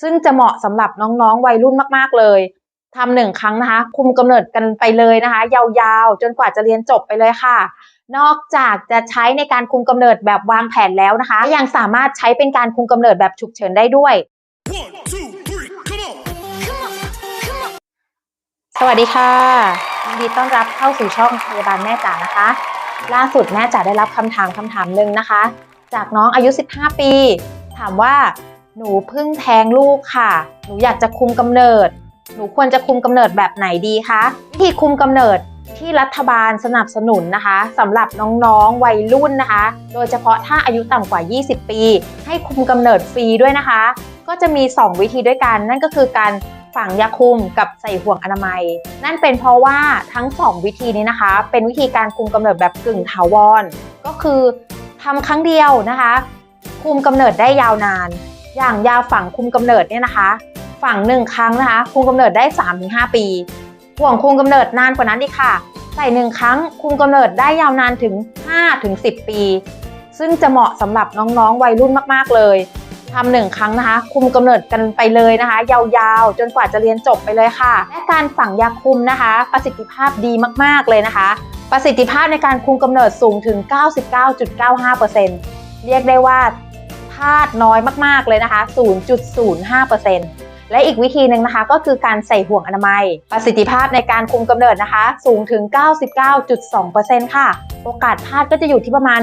ซึ่งจะเหมาะสำหรับน้องๆวัยรุ่นมากๆเลยทำหนึ่งครั้งนะคะ คุมกำเนิดกันไปเลยนะคะ ยาวๆ จนกว่าจะเรียนจบไปเลยค่ะ นอกจากจะใช้ในการคุมกำเนิดแบบวางแผนแล้วนะคะ ยังสามารถใช้เป็นการคุมกำเนิดแบบฉุกเฉินได้ด้วย One, two, three, come on! สวัสดีค่ะยินดีต้อนรับเข้าสู่ช่องพยาบาลแม่จ๋านะคะ ล่าสุดแม่จ๋าได้รับคำถามคำถามหนึ่งนะคะ จากน้องอายุ 15 ปี ถามว่า หนูเพิ่งแท้งลูกค่ะ หนูอยากจะคุมกำเนิด หนูควรจะคุมกำเนิดแบบไหนดีคะวิธีคุมกำเนิดที่รัฐบาลสนับสนุนนะคะสำหรับน้องๆวัยรุ่นนะคะ โดยเฉพาะถ้าอายุต่ำกว่า 20 ปี ให้คุมกำเนิดฟรีด้วยนะคะ ก็จะมี 2 วิธีด้วยกัน นั่นก็คือการฝังยาคุมกับใส่ห่วงอนามัย นั่นเป็นเพราะว่าทั้ง 2 วิธีนี้นะคะ เป็นวิธีการคุมกำเนิดแบบกึ่งถาวรก็คือทำครั้งเดียวนะคะ คุมกำเนิดได้ยาวนาน อย่างยาฝังคุมกำเนิดเนี่ยนะคะ ฝังหนึ่งครั้งนะคะ คุมกำเนิดได้ 3-5 ปีห่วงคุมกำเนิดนานกว่านั้นอีกค่ะ ใส่หนึ่งครั้งคุมกำเนิดได้ยาวนานถึง 5-10 ปี ซึ่งจะเหมาะสำหรับน้องๆวัยรุ่นมากๆเลยทำหนึ่งครั้งนะคะ คุมกำเนิดกันไปเลยนะคะ ยาวๆ จนกว่าจะเรียนจบไปเลยค่ะ และการฝังยาคุมนะคะ ประสิทธิภาพดีมากๆเลยนะคะ ประสิทธิภาพในการคุมกำเนิดสูงถึง 99.95%เรียกได้ว่าาดน้อยมากๆเลยนะคะ 0.05%และอีกวิธีหนึ่งนะคะ ก็คือการใส่ห่วงอนามัย ประสิทธิภาพในการคุมกำเนิดนะคะ สูงถึง 99.2%ค่ะ โอกาสพลาดก็จะอยู่ที่ประมาณ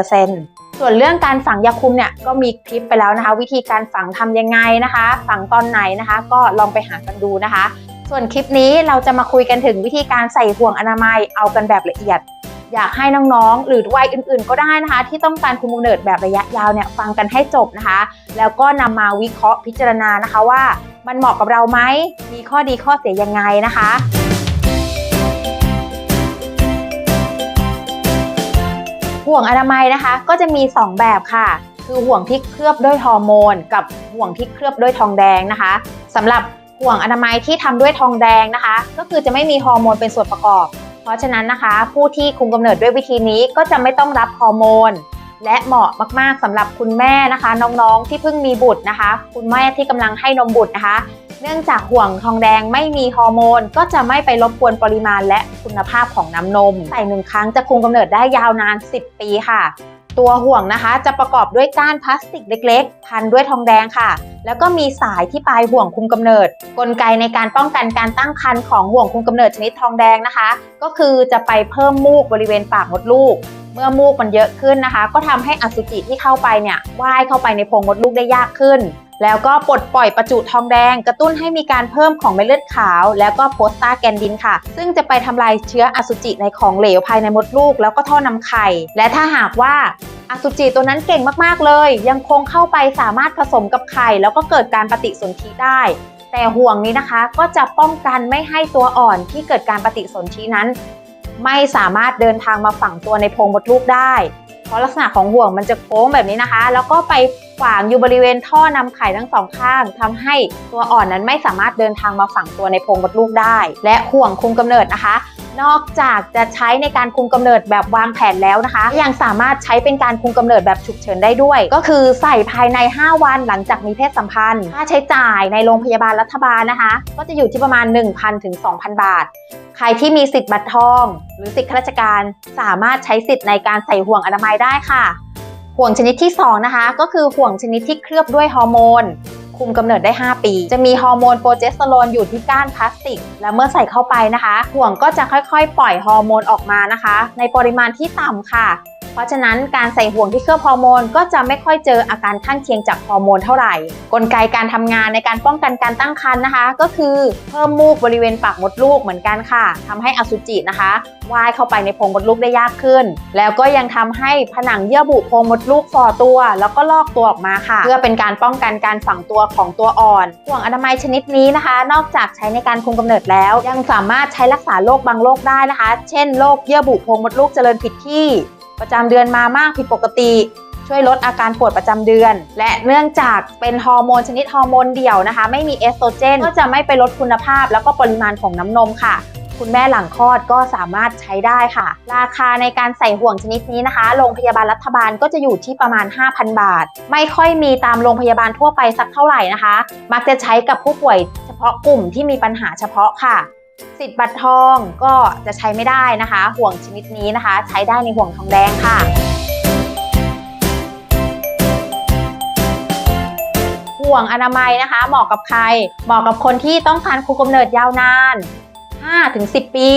0.8%ส่วนเรื่องการฝังยาคุมเนี่ยก็มีคลิปไปแล้วนะคะ วิธีการฝังทำยังไงนะคะ ฝังตอนไหนนะคะ ก็ลองไปหากันดูนะคะ ส่วนคลิปนี้เราจะมาคุยกันถึงวิธีการใส่ห่วงอนามัยเอากันแบบละเอียด อยากให้น้องๆ หรือวัยอื่นๆ ก็ได้นะคะ ที่ต้องการคุมกำเนิดแบบระยะยาวเนี่ยฟังกันให้จบนะคะ แล้วก็นำมาวิเคราะห์พิจารณานะคะว่า มันเหมาะกับเราไหมมีข้อดีข้อเสียยังไงนะคะห่วงอนามัยนะคะก็จะมี 2 แบบค่ะ คือห่วงที่เคลือบด้วยฮอร์โมน กับห่วงที่เคลือบด้วยทองแดงนะคะสำหรับห่วงอนามัยที่ทำด้วยทองแดงนะคะ ก็คือจะไม่มีฮอร์โมนเป็นส่วนประกอบ เพราะฉะนั้นนะคะ ผู้ที่คุมกำเนิดด้วยวิธีนี้ก็จะไม่ต้องรับฮอร์โมน และเหมาะมากๆสำหรับคุณแม่นะคะ น้องๆที่เพิ่งมีบุตรนะคะ คุณแม่ที่กำลังให้นมบุตรนะคะ เนื่องจากห่วงทองแดงไม่มีฮอร์โมน ก็จะไม่ไปรบกวนปริมาณและคุณภาพของน้ำนม ใส่หนึ่งครั้งจะคุมกำเนิดได้ยาวนาน 10 ปีค่ะ ตัวห่วงนะคะ จะประกอบด้วยก้านพลาสติกเล็ก ๆ พันด้วยทองแดงค่ะ แล้วก็มีสายที่ปลายห่วงคุมกำเนิด กลไกในการป้องกันการตั้งครรภ์ของห่วงคุมกำเนิดชนิดทองแดงนะคะ ก็คือจะไปเพิ่มมูกบริเวณปากมดลูก เมื่อมูกมันเยอะขึ้นนะคะ ก็ทำให้อสุจิที่เข้าไปเนี่ยว่ายเข้าไปในโพรงมดลูกได้ยากขึ้นแล้วก็ปลดปล่อยประจุทองแดง กระตุ้นให้มีการเพิ่มของเม็ดเลือดขาว แล้วก็โพสตาแกนดินค่ะ ซึ่งจะไปทำลายเชื้ออสุจิในของเหลวภายในมดลูก แล้วก็ท่อนำไข่ และถ้าหากว่า อสุจิตัวนั้นเก่งมากๆเลย ยังคงเข้าไปสามารถผสมกับไข่ แล้วก็เกิดการปฏิสนธิได้ แต่ห่วงนี้นะคะก็จะป้องกันไม่ให้ตัวอ่อนที่เกิดการปฏิสนธินั้น ไม่สามารถเดินทางมาฝังตัวในโพรงมดลูกได้ เพราะลักษณะของห่วงมันจะโค้งแบบนี้นะคะ แล้วก็ไปฝังอยู่บริเวณท่อนำไข่ทั้งสองข้างทำให้ตัวอ่อนนั้นไม่สามารถเดินทางมาฝังตัวในโพรงมดลูกได้ และห่วงคุมกำเนิดนะคะ นอกจากจะใช้ในการคุมกำเนิดแบบวางแผนแล้วนะคะ ยังสามารถใช้เป็นการคุมกำเนิดแบบฉุกเฉินได้ด้วย ก็คือใส่ภายใน 5 วันหลังจากมีเพศสัมพันธ์ ค่าใช้จ่ายในโรงพยาบาลรัฐบาลนะคะ ก็จะอยู่ที่ประมาณ 1,000ถึง2,000 บาท ใครที่มีสิทธิ์บัตรทอง หรือสิทธิข้าราชการสามารถใช้สิทธิ์ในการใส่ห่วงอนามัยได้ค่ะ ห่วงชนิดที่ 2 นะคะ ก็คือห่วงชนิดที่เคลือบด้วยฮอร์โมน คุมกำเนิดได้ 5 ปี จะมีฮอร์โมนโปรเจสเตอโรนอยู่ที่ก้านพลาสติก และเมื่อใส่เข้าไปนะคะ ห่วงก็จะค่อยๆ ปล่อยฮอร์โมนออกมานะคะ ในปริมาณที่ต่ำค่ะ เพราะฉะนั้นการใส่ห่วงที่เคลือบฮอร์โมนก็จะไม่ค่อยเจออาการข้างเคียงจากฮอร์โมนเท่าไหร่ กลไกการทำงานในการป้องกันการตั้งครรภ์นะคะ ก็คือเพิ่มมูกบริเวณปากมดลูกเหมือนกันค่ะทำให้อสุจินะคะว่ายเข้าไปในโพรงมดลูกได้ยากขึ้น แล้วก็ยังทำให้ผนังเยื่อบุโพรงมดลูกฝ่อตัว แล้วก็ลอกตัวออกมาค่ะ เพื่อเป็นการป้องกันการฝังตัวของตัวอ่อน ห่วงอนามัยชนิดนี้นะคะ นอกจากใช้ในการคุมกำเนิดแล้ว ยังสามารถใช้รักษาโรคบางโรคได้นะคะ เช่นโรคเยื่อบุโพรงมดลูกเจริญผิดที่ ประจำเดือนมามากผิดปกติ ช่วยลดอาการปวดประจำเดือน และเนื่องจากเป็นฮอร์โมนชนิดฮอร์โมนเดี่ยวนะคะ ไม่มีเอสโตรเจน ก็จะไม่ไปลดคุณภาพแล้วก็ปริมาณของน้ำนมค่ะ คุณแม่หลังคลอดก็สามารถใช้ได้ค่ะ ราคาในการใส่ห่วงชนิดนี้นะคะ โรงพยาบาลรัฐบาลก็จะอยู่ที่ประมาณ 5,000 บาท ไม่ค่อยมีตามโรงพยาบาลทั่วไปสักเท่าไหร่นะคะ มักจะใช้กับผู้ป่วยเฉพาะกลุ่มที่มีปัญหาเฉพาะค่ะ สิทธิ์บัตรทองก็จะใช้ไม่ได้นะคะ ห่วงชนิดนี้นะคะ ใช้ได้ในห่วงทองแดงค่ะห่วงอนามัยนะคะ เหมาะกับใคร เหมาะกับคนที่ต้องการคุมกำเนิดยาวนาน 5-10 ปี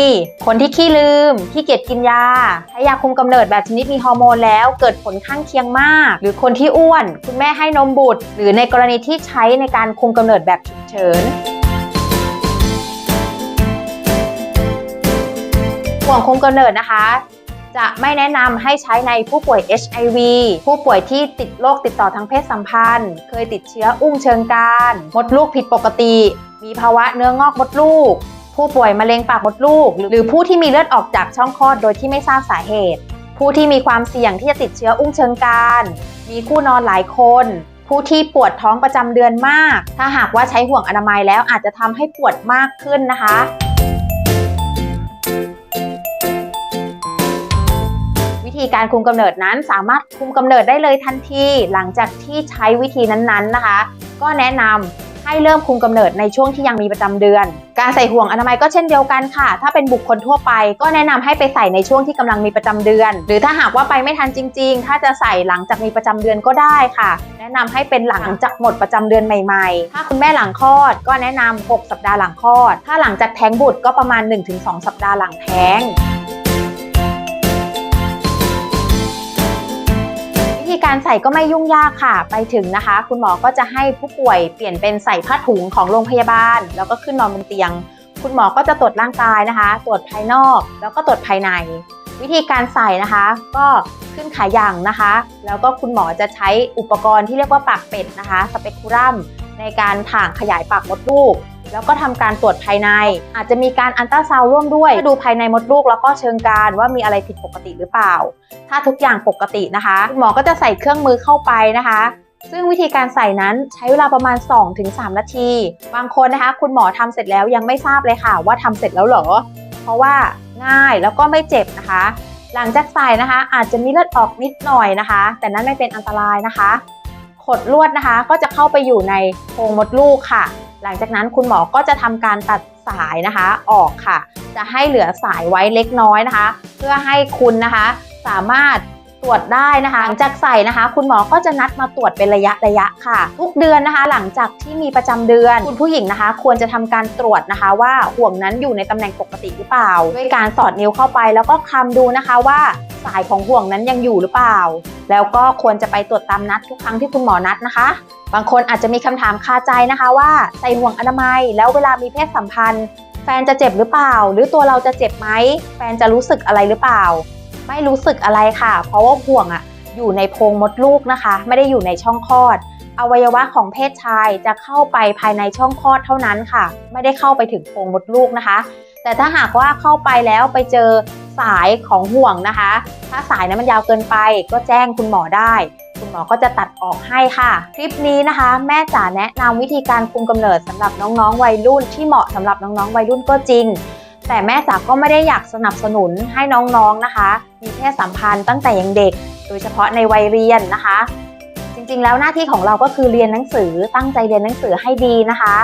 คนที่ขี้ลืม ขี้เกียจกินยาใช้ยาคุมกำเนิดแบบชนิดมีฮอร์โมนแล้ว เกิดผลข้างเคียงมาก หรือคนที่อ้วน คุณแม่ให้นมบุตร หรือในกรณีที่ใช้ในการคุมกำเนิดแบบฉุกเฉิน ห่วงคุมกำเนิดนะคะ จะไม่แนะนำให้ใช้ในผู้ป่วย HIV ผู้ป่วยที่ติดโรคติดต่อทางเพศสัมพันธ์ เคยติดเชื้ออุ้งเชิงกรานมดลูกผิดปกติ มีภาวะเนื้องอกมดลูก ผู้ป่วยมะเร็งปากมดลูก หรือผู้ที่มีเลือดออกจากช่องคลอดโดยที่ไม่ทราบสาเหตุ ผู้ที่มีความเสี่ยงที่จะติดเชื้ออุ้งเชิงกรานมีคู่นอนหลายคนผู้ที่ปวดท้องประจำเดือนมาก ถ้าหากว่าใช้ห่วงอนามัยแล้วอาจจะทำให้ปวดมากขึ้นนะคะ ธีการคุมกำเนิดนั้น สามารถคุมกำเนิดได้เลยทันที หลังจากที่ใช้วิธีนั้นๆนะคะ ก็แนะนำให้เริ่มคุมกำเนิดในช่วงที่ยังมีประจำเดือน การใส่ห่วงอนามัยก็เช่นเดียวกันค่ะ ถ้าเป็นบุคคลทั่วไป ก็แนะนำให้ไปใส่ในช่วงที่กำลังมีประจำเดือน หรือถ้าหากว่าไปไม่ทันจริง ๆ ถ้าจะใส่หลังจากมีประจำเดือนก็ได้ค่ะ แนะนำให้เป็นหลังจากหมดประจำเดือนใหม่ๆ ถ้าคุณแม่หลังคลอด ก็แนะนำ6สัปดาห์หลังคลอด ถ้าหลังจากแท้งบุตรก็ประมาณ 1-2 สัปดาห์หลังแท้ง การใส่ก็ไม่ยุ่งยากค่ะ ไปถึงนะคะ คุณหมอก็จะให้ผู้ป่วยเปลี่ยนเป็นใส่ผ้าถุงของโรงพยาบาล แล้วก็ขึ้นนอนบนเตียง คุณหมอก็จะตรวจร่างกายนะคะ ตรวจภายนอก แล้วก็ตรวจภายใน วิธีการใส่นะคะ ก็ขึ้นขาอย่างนะคะ แล้วก็คุณหมอจะใช้อุปกรณ์ที่เรียกว่าปากเป็ดนะคะสเปกทูรัมในการถ่างขยายปากมดลูก แล้วก็ทำการตรวจภายใน อาจจะมีการอันตราซาวร่วมด้วยดูภายในมดลูกแล้วก็เชิงกานว่ามีอะไรผิดปกติหรือเปล่า ถ้าทุกอย่างปกตินะคะคุณหมอก็จะใส่เครื่องมือเข้าไปนะคะ ซึ่งวิธีการใส่นั้นใช้เวลาประมาณ 2-3 นาที บางคนนะคะ คุณหมอทำเสร็จแล้วยังไม่ทราบเลยค่ะ ว่าทำเสร็จแล้วเหรอ เพราะว่าง่ายแล้วก็ไม่เจ็บนะคะ หลังจากใส่นะคะ อาจจะมีเลือดออกนิดหน่อยนะคะ แต่นั้นไม่เป็นอันตรายนะคะขดลวดนะคะ ก็จะเข้าไปอยู่ในโพรงมดลูกค่ะ หลังจากนั้นคุณหมอก็จะทำการตัดสายนะคะออกค่ะ จะให้เหลือสายไว้เล็กน้อยนะคะ เพื่อให้คุณนะคะสามารถ ตรวจได้นะคะ หลังจากใส่นะคะ คุณหมอก็จะนัดมาตรวจเป็นระยะระยะค่ะ ทุกเดือนนะคะ หลังจากที่มีประจำเดือน คุณผู้หญิงนะคะ ควรจะทำการตรวจนะคะ ว่าห่วงนั้นอยู่ในตำแหน่งปกติหรือเปล่า ด้วยการสอดนิ้วเข้าไปแล้วก็คลำดูนะคะว่าสายของห่วงนั้นยังอยู่หรือเปล่า แล้วก็ควรจะไปตรวจตามนัดทุกครั้งที่คุณหมอนัดนะคะ บางคนอาจจะมีคำถามคาใจนะคะ ว่าใส่ห่วงอนามัย แล้วเวลามีเพศสัมพันธ์ แฟนจะเจ็บหรือเปล่า หรือตัวเราจะเจ็บไหมแฟนจะรู้สึกอะไรหรือเปล่า ไม่รู้สึกอะไรค่ะ เพราะว่าห่วงอะอยู่ในโพรงมดลูกนะคะ ไม่ได้อยู่ในช่องคลอด อวัยวะของเพศชายจะเข้าไปภายในช่องคลอดเท่านั้นค่ะ ไม่ได้เข้าไปถึงโพรงมดลูกนะคะ แต่ถ้าหากว่าเข้าไปแล้วไปเจอสายของห่วงนะคะ ถ้าสายนั้นมันยาวเกินไป ก็แจ้งคุณหมอได้ คุณหมอก็จะตัดออกให้ค่ะ คลิปนี้นะคะ แม่จ๋าแนะนำวิธีการคุมกำเนิดสำหรับน้องๆวัยรุ่นที่เหมาะสำหรับน้องๆวัยรุ่นก็จริง แต่แม่จ๋าก็ไม่ได้อยากสนับสนุนให้น้องๆนะคะ มีเพศสัมพันธ์ตั้งแต่ยังเด็ก โดยเฉพาะในวัยเรียนนะคะ จริงๆ แล้วหน้าที่ของเราก็คือเรียนหนังสือตั้งใจเรียนหนังสือให้ดีนะคะ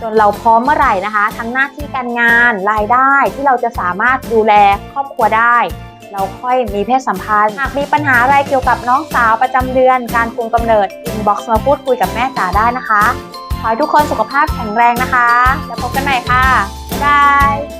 จนเราพร้อมเมื่อไหร่นะคะ ทั้งหน้าที่การงานรายได้ที่เราจะสามารถดูแลครอบครัวได้เราค่อยมีเพศสัมพันธ์ หากมีปัญหาอะไรเกี่ยวกับน้องสาวประจำเดือน การคุมกำเนิด อินบ็อกซ์มาพูดคุยกับแม่จ๋าได้นะคะ ขอให้ทุกคนสุขภาพแข็งแรงนะคะ แล้วพบกันใหม่ค่ะ บ๊ายบาย